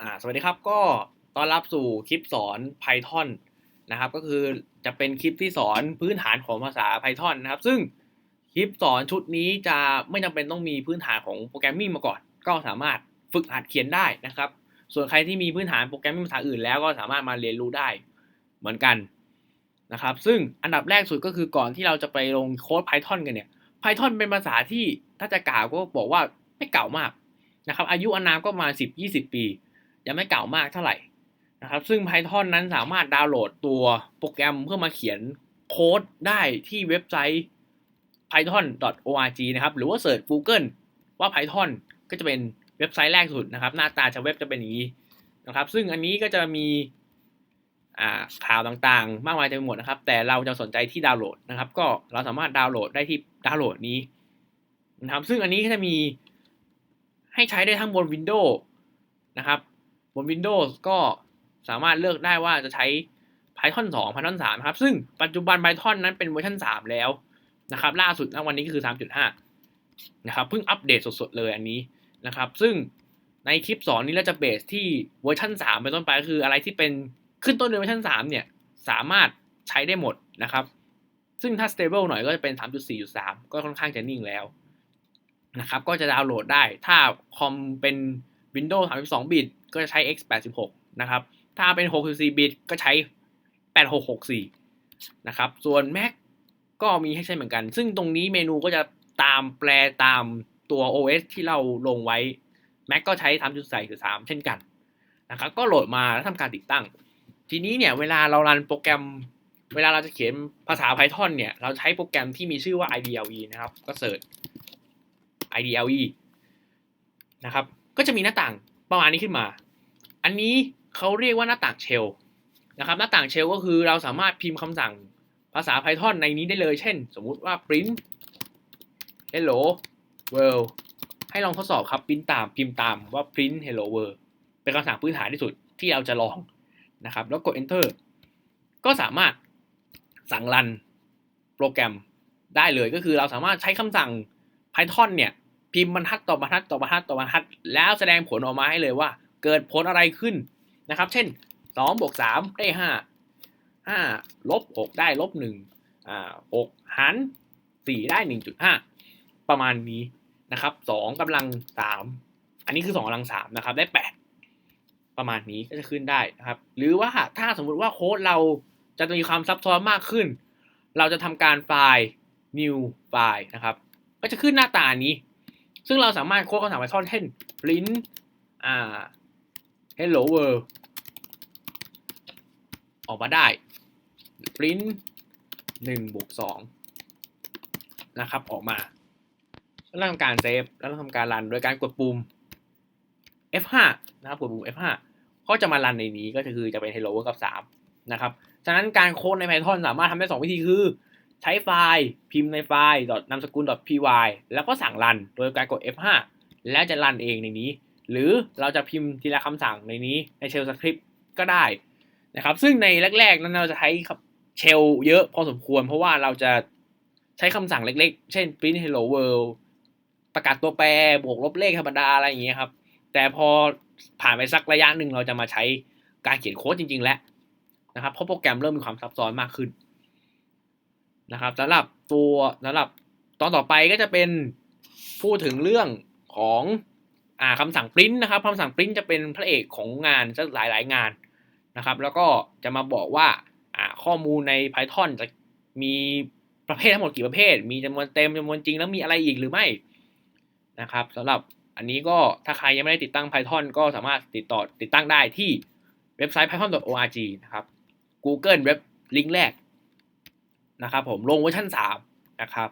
อ่าสวัสดีครับก็ต้อนรับสู่คลิปสอน Python นะครับก็คือจะเป็นคลิปที่สอนพื้นฐานของภาษา Python นะครับ ซึ่งคลิปสอนชุดนี้จะไม่จำเป็นต้องมีพื้นฐานของโปรแกรมมิ่งมาก่อน ก็สามารถฝึกหัดเขียนได้นะครับ ส่วนใครที่มีพื้นฐานโปรแกรมมิ่งภาษาอื่นแล้วก็สามารถมาเรียนรู้ได้เหมือนกันนะครับ ซึ่งอันดับแรกสุดก็คือก่อนที่เราจะไปลงโค้ด Python กันเนี่ย Python เป็นภาษาที่ถ้าจะกล่าวก็บอกว่าไม่เก่ามากนะครับอายุอานามก็มา 10-20 ปี ยังไม่เก่ามากเท่าไหร่นะครับ ซึ่ง Python นั้นสามารถดาวน์โหลดตัวโปรแกรมเพื่อมาเขียนโค้ดได้ที่เว็บไซต์ python.org นะครับ หรือว่าเสิร์ช Google ว่า Python ก็จะเป็นเว็บไซต์แรกสุดนะครับ หน้าตาจะเว็บจะเป็นอย่างนี้นะครับ ซึ่งอันนี้ก็จะมีข่าวต่างๆ มากมายเต็มไปหมดนะครับ แต่เราจะสนใจที่ดาวน์โหลดนะครับ ก็เราสามารถดาวน์โหลดได้ที่ดาวน์โหลดนี้นะครับ ซึ่งอันนี้ก็จะมีให้ใช้ได้ทั้งบน Windows นะครับบ น Windows ก็สามารถเลือกได้ว่าจะใช้ Python 2 Python 3 ครับ ซึ่งปัจจุบัน Python นั้นเป็นเวอร์ชัน3 แล้วนะครับ ล่าสุดณวันนี้ก็คือ 3.5 นะครับ เพิ่งอัปเดตสดๆเลยอันนี้นะครับ ซึ่งในคลิปสอนนี้เราจะเบสที่เวอร์ชัน3เป็นต้นไปคืออะไรที่เป็นขึ้นต้นด้วยเวอร์ชัน3 เนี่ย สามารถใช้ได้หมดนะครับ ซึ่งถ้า stable หน่อยก็จะเป็น 3.4.3 ก็ค่อนข้างจะนิ่งแล้วนะครับ ก็จะดาวน์โหลดได้ ถ้าคอมเป็น Windows 32 บิต ก็จะใช้ x86 นะครับ ถ้าเป็น 64 บิตก็ใช้ 8664 นะครับ ส่วน Mac ก็มีให้ใช้เหมือนกัน ซึ่งตรงนี้เมนูก็จะตามแปลตามตัว OS ที่เราลงไว้ Mac ก็ใช้3.4.3เช่นกันนะครับก็โหลดมาแล้วทำการติดตั้ง ทีนี้เนี่ยเวลาเรารันโปรแกรม เวลาเราจะเขียนภาษา Python เนี่ย เราใช้โปรแกรมที่มีชื่อว่า IDLE นะครับ ก็เสิร์ช IDLE นะครับ ก็จะมีหน้าต่าง ประมาณนี้ขึ้นมา อันนี้เขาเรียกว่าหน้าต่างเชลนะครับ หน้าต่างเชลก็คือเราสามารถพิมพ์คำสั่งภาษา Python ในนี้ได้เลย เช่น สมมุติว่า print hello world ให้ลองทดสอบครับพิมพ์ตามพิมพ์ตามว่า print hello world เป็นคำสั่งพื้นฐานที่สุดที่เราจะลองนะครับ แล้วกด enter ก็สามารถสั่งรันโปรแกรมได้เลยก็คือเราสามารถใช้คำสั่ง Python เนี่ย พิมพ์บรรทัดต่อบรรทัดต่อบรรทัดต่อบรรทัด แล้วแสดงผลออกมาให้เลยว่า เกิดผลอะไรขึ้นนะครับ เช่น2บวก3ได้5 5ลบ6ได้ลบ1อ่า6หาร4ได้ 1.5 ประมาณนี้นะครับ2กำลัง 3 อันนี้คือ2กำลัง3นะครับได้ 8 ประมาณนี้ก็จะขึ้นได้นะครับ หรือว่าถ้าสมมุติว่าโค้ดเราจะมีความซับซ้อนมากขึ้น เราจะทำการไฟล์ new ไฟล์นะครับ ก็จะขึ้นหน้าตานี้ ซึ่งเราสามารถโค้ดคำสั่ง Python เช่น print อ่า hello world ออกมาได้ print 1บวก2นะครับ ออกมา แล้วทำการเซฟ แล้วทำการรันโดยการกดปุ่ม F5 นะครับกดปุ่ม F5 ก็จะมารันในนี้ก็คือจะเป็น hello world กับ 3 นะครับ ฉะนั้นการโค้ดใน Python สามารถทำได้ 2 วิธีคือ ใช้ไฟล์ พิมพ์ในไฟล์นามสกุล .py แล้วก็สั่งรันโดยการกด F5 แล้วจะรันเองในนี้ หรือเราจะพิมพ์ทีละคำสั่งในนี้ในเชลสคริปต์ก็ได้นะครับ ซึ่งในแรกๆ นั้นเราจะใช้เชลเยอะพอสมควร เพราะว่าเราจะใช้คำสั่งเล็กๆ เช่น print hello world ประกาศตัวแปรบวกลบเลขธรรมดาอะไรอย่างเงี้ยครับ แต่พอผ่านไปสักระยะหนึ่งเราจะมาใช้การเขียนโค้ดจริงๆ แล้วนะครับเพราะโปรแกรมเริ่มมีความซับซ้อนมากขึ้น นะครับสำหรับตัวสำหรับตอนต่อไปก็จะเป็นพูดถึงเรื่องของอ่าคำสั่งปริ้นนะครับคำสั่งปริ้นจะเป็นพระเอกของงานหลายหลายงานนะครับ แล้วก็จะมาบอกว่าอ่าข้อมูลใน Python จะมีประเภททั้งหมดกี่ประเภท มีจำนวนเต็มจำนวนจริงแล้วมีอะไรอีกหรือไม่นะครับสำหรับอันนี้ก็ถ้าใครยังไม่ได้ติดตั้ง Python ก็สามารถติดต่อติดตั้งได้ที่เว็บไซต์ python.org นะครับ Google เว็บลิงก์แรก นะครับผมลงเวอร์ชัน3นะครับ